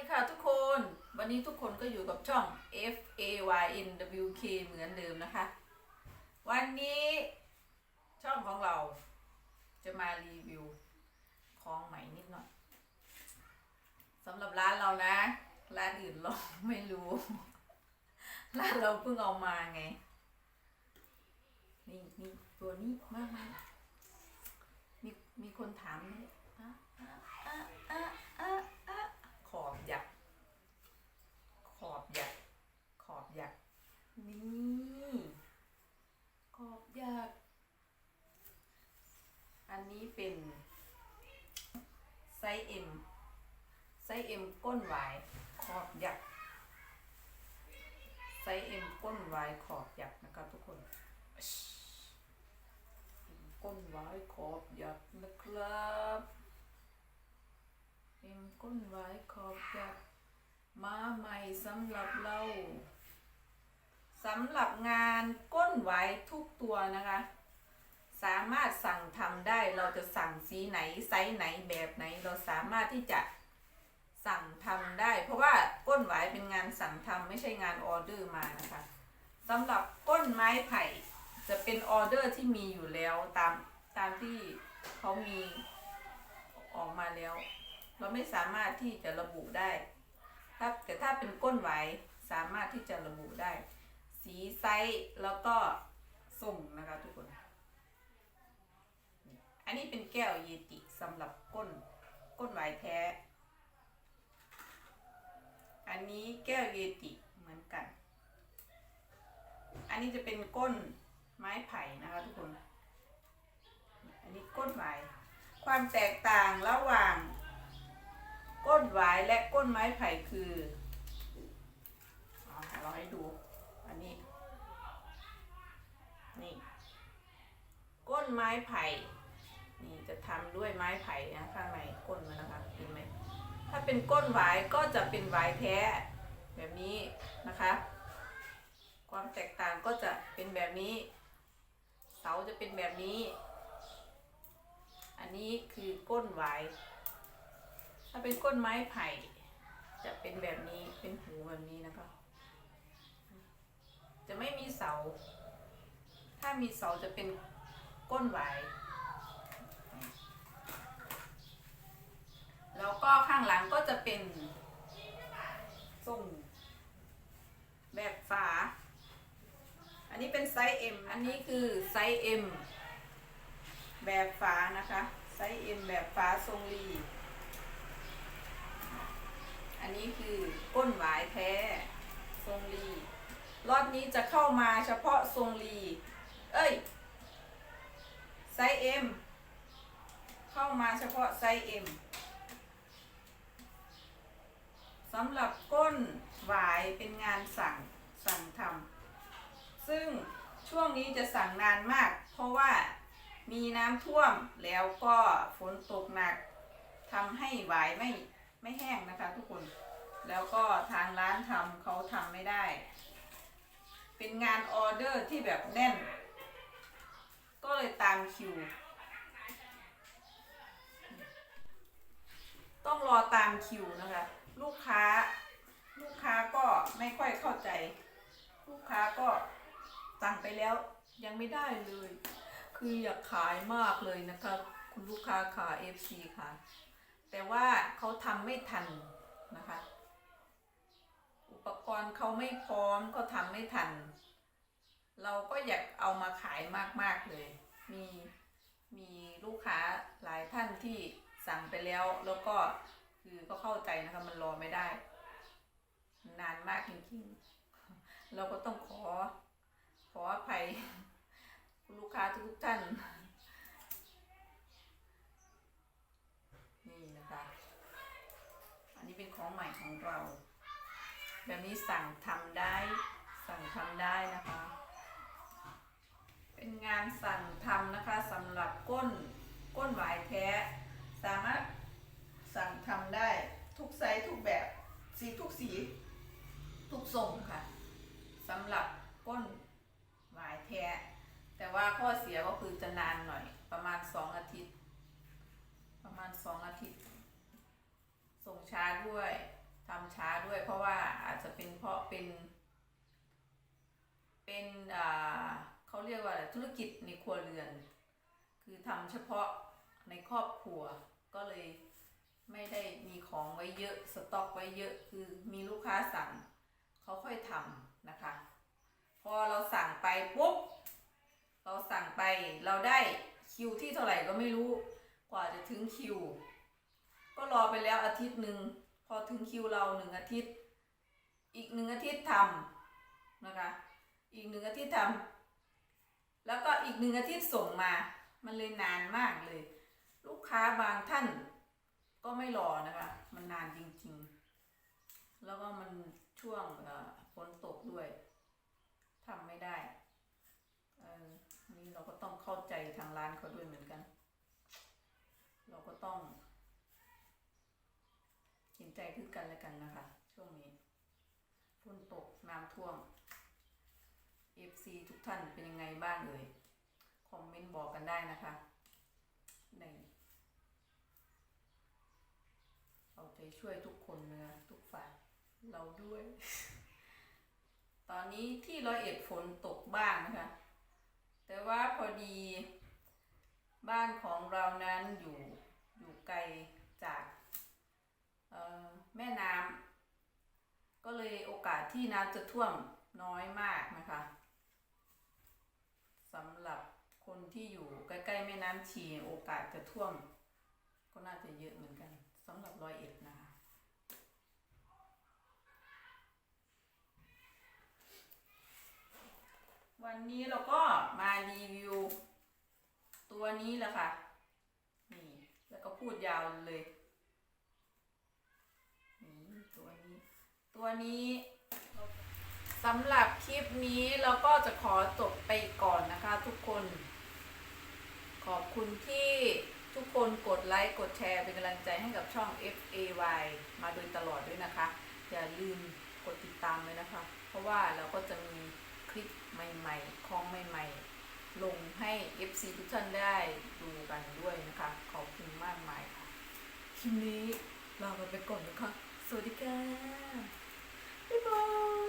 ดีค่ะทุกคน วันนี้ทุกคนก็อยู่กับช่อง F A Y N W K เหมือนเดิมนะคะ วันนี้ช่องของเราจะมารีวิวของใหม่นิดหน่อยสำหรับร้านเรานะ ร้านอื่นเราไม่รู้ ร้านเราเพิ่งเอามาไง นี่นี่ตัวนี้มากมากมีมีคนถามเลยอะอะอะอะอะอะขอบหยัก ขอบหยัก ขอบหยัก นี่ ขอบหยัก อันนี้เป็น ไซส์ M ไซส์ M ก้นหวายขอบหยักไซส์ M ก้นหวายขอบหยักนะครับทุกคนก้นหวายขอบหยักนะครับเอ็มก้นหวายขอบหยักมาใหม่สำหรับเราสำหรับงานก้นหวายทุกตัวนะคะ สามารถสั่งทำได้เราจะสั่งสีไหนไซส์ไหนแบบไหน เราสามารถที่จะ สั่งทำได้ เพราะว่าก้นหวายเป็นงานสั่งทำไม่ใช่งานออเดอร์มานะคะสำหรับก้นไม้ไผ่จะเป็นออเดอร์ที่มีอยู่แล้วตามตามที่เขามีออกมาแล้ว เราไม่สามารถที่จะระบุได้ถ้าแต่ถ้าเป็นก้นไหวสามารถที่จะระบุได้ สีไซส์แล้วก็ส่งนะคะทุกคน อันนี้เป็นแก้วเยติสำหรับก้นก้นไหวแท้ อันนี้แก้วเยติเหมือนกัน อันนี้จะเป็นก้นไม้ไผ่นะคะทุกคน อันนี้ก้นหวายความแตกต่างระหว่าง ก้นหวายและก้นไม้ไผ่คือเอาเราให้ดู อันนี้ นี่ ก้นไม้ไผ่ นี่จะทำด้วยไม้ไผ่นะข้างในก้นมันนะคะเห็นไหม ถ้าเป็นก้นหวายก็จะเป็นหวายแท้แบบนี้นะคะ ความแตกต่างก็จะเป็นแบบนี้ เสาจะเป็นแบบนี้ อันนี้คือก้นหวายถ้าเป็นก้นไม้ไผ่ จะเป็นแบบนี้เป็นหูแบบนี้นะคะ จะไม่มีเสา ถ้ามีเสาจะเป็นก้นหวาย แล้วก็ข้างหลังก็จะเป็นทรงแบบฝา อันนี้เป็นไซส์ M อันนี้คือไซส์ M แบบฝานะคะ ไซส์ M แบบฝาทรงรี อันนี้คือก้นหวายแท้ทรงรีรอบนี้จะเข้ามาเฉพาะทรงรี เอ้ย ไซส์ M เข้ามาเฉพาะไซส์ M สำหรับก้นหวายเป็นงานสั่งสั่งทำซึ่งช่วงนี้จะสั่งนานมาก เพราะว่ามีน้ำท่วมแล้วก็ฝนตกหนักทำให้หวายไม่ไม่แห้งนะคะทุกคน แล้วก็ทางร้านทำเขาทำไม่ได้ เป็นงานออเดอร์ที่แบบแน่น ก็เลยตามคิว ต้องรอตามคิวนะคะ ลูกค้า ลูกค้าก็ไม่ค่อยเข้าใจ ลูกค้าก็สั่งไปแล้วยังไม่ได้เลย คืออยากขายมากเลยนะคะ คุณลูกค้าค่ะ FC ค่ะ แต่ว่าเขาทำไม่ทันนะคะ อุปกรณ์เขาไม่พร้อมเขาทำไม่ทัน เราก็อยากเอามาขายมาก ๆ เลย มีมีลูกค้าหลายท่านที่สั่งไปแล้วแล้วก็ คือก็เข้าใจนะคะมันรอไม่ได้ นานมากจริงๆ เราก็ต้องขอ ขออภัย ลูกค้าทุกท่าน นี่นะคะ อันนี้เป็นของใหม่ของเรา แบบนี้สั่งทำได้ สั่งทำได้นะคะ เป็นงานสั่งทำนะคะสำหรับก้นก้นหวายแท้สามารถ สั่งทำได้ทุกไซส์ทุกแบบสีทุกสี ทุกทรงค่ะสำหรับก้นหวายแท้ แต่ว่าข้อเสียก็คือจะนานหน่อย ประมาณสองอาทิตย์ ประมาณสองอาทิตย์ ส่งช้าด้วยททำช้าด้วย เพราะว่าอาจจะเป็นเพราะเป็น เป็นอ่าเขาเรียกว่าอะไรธุรกิจในครัวเรือน คือทำเฉพาะในครอบครัวก็เลย ไม่ได้มีของไว้เยอะสต็อกไว้เยอะคือมีลูกค้าสั่งเขาค่อยทำนะคะ พอเราสั่งไปปุ๊บเราสั่งไปเราได้คิวที่เท่าไหร่ก็ไม่รู้ กว่าจะถึงคิว ก็รอไปแล้วอาทิตย์หนึ่งพอถึงคิวเราหนึ่งอาทิตย์ อีกหนึ่งอาทิตย์ทำนะคะ อีกหนึ่งอาทิตย์ทำแล้วก็อีกหนึ่งอาทิตย์ส่งมา มันเลยนานมากเลย ลูกค้าบางท่าน ก็ไม่รอนะคะ มันนานจริง ๆ แล้วก็มันช่วงฝนตกด้วยทำไม่ได้เออนี่เราก็ต้องเข้าใจทางร้านเขาด้วยเหมือนกัน เราก็ต้องเห็นใจคือกันและกันนะคะ ช่วงนี้ฝนตกน้ำท่วม FC ทุกท่านเป็นยังไงบ้างเอ่ยคอมเมนต์บอกกันได้นะคะในเอา ใจช่วยทุกคนนะทุกฝ่ายเราด้วย ตอนนี้ที่ร้อยเอ็ดฝนตกบ้างนะคะ แต่ว่าพอดีบ้านของเรานั้นอยู่อยู่ไกลจากแม่น้ำก็เลยโอกาสที่น้ำจะท่วมน้อยมากนะคะสำหรับคนที่อยู่ใกล้ๆแม่น้ำชีโอกาสจะท่วม ก็น่าจะเยอะเหมือนกัน สำหรับร้อยเอ็ดนะคะวันนี้เราก็มารีวิว ตัวนี้แหละค่ะ นี่ แล้วก็พูดยาวเลย นี่ตัวนี้ ตัวนี้สำหรับคลิปนี้เราก็จะขอจบไปก่อนนะคะทุกคน ขอบคุณที่ ทุกคนกดไลค์กดแชร์เป็นกำลังใจให้กับช่อง FAY มาโดยตลอดด้วยนะคะ อย่าลืมกดติดตามเลยนะคะ เพราะว่าเราก็จะมีคลิปใหม่ๆของใหม่ ๆ ลงให้ FC ทุกท่านได้ดูกันด้วยนะคะ ขอบคุณมากมายค่ะคลิปนี้ลากันไปก่อนนะคะ สวัสดีค่ะบ๊ายบาย